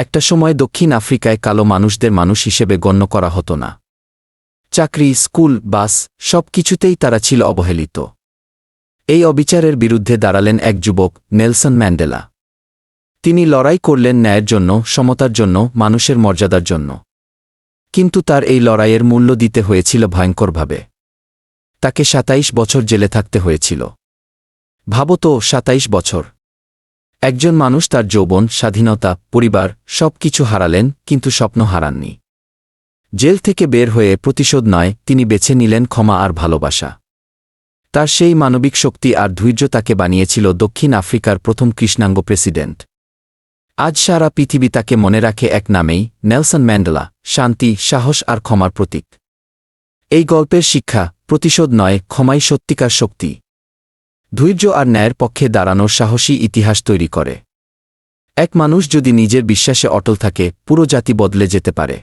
একটা সময় দক্ষিণ আফ্রিকায় কালো মানুষদের মানুষ হিসেবে গণ্য করা হতো না। চাকরি, স্কুল, বাস, সব কিছুতেই তারা ছিল অবহেলিত। এই অবিচারের বিরুদ্ধে দাঁড়ালেন এক যুবক, নেলসন ম্যান্ডেলা। তিনি লড়াই করলেন ন্যায়ের জন্য, সমতার জন্য, মানুষের মর্যাদার জন্য। কিন্তু তার এই লড়াইয়ের মূল্য দিতে হয়েছিল ভয়ঙ্করভাবে। তাকে সাতাইশ বছর জেলে থাকতে হয়েছিল। ভাবো তো, সাতাইশ বছর। একজন মানুষ তার যৌবন, স্বাধীনতা, পরিবার সব কিছু হারালেন, কিন্তু স্বপ্ন হারাননি। জেল থেকে বের হয়ে প্রতিশোধ নয়, তিনি বেছে নিলেন ক্ষমা আর ভালোবাসা। তার সেই মানবিক শক্তি আর ধৈর্য তাকে বানিয়েছিল দক্ষিণ আফ্রিকার প্রথম কৃষ্ণাঙ্গ প্রেসিডেন্ট। আজ সারা পৃথিবী তাকে মনে রাখে এক নামেই, নেলসন ম্যান্ডেলা, শান্তি, সাহস আর ক্ষমার প্রতীক। এই গল্পের শিক্ষা, প্রতিশোধ নয়, ক্ষমাই সত্যিকার শক্তি। ধৈর্য আর ন্যায়ের পক্ষে দাঁড়ানোর সাহসী ইতিহাস তৈরি করে। এক মানুষ যদি নিজের বিশ্বাসে অটল থাকে, পুরো জাতি বদলে যেতে পারে।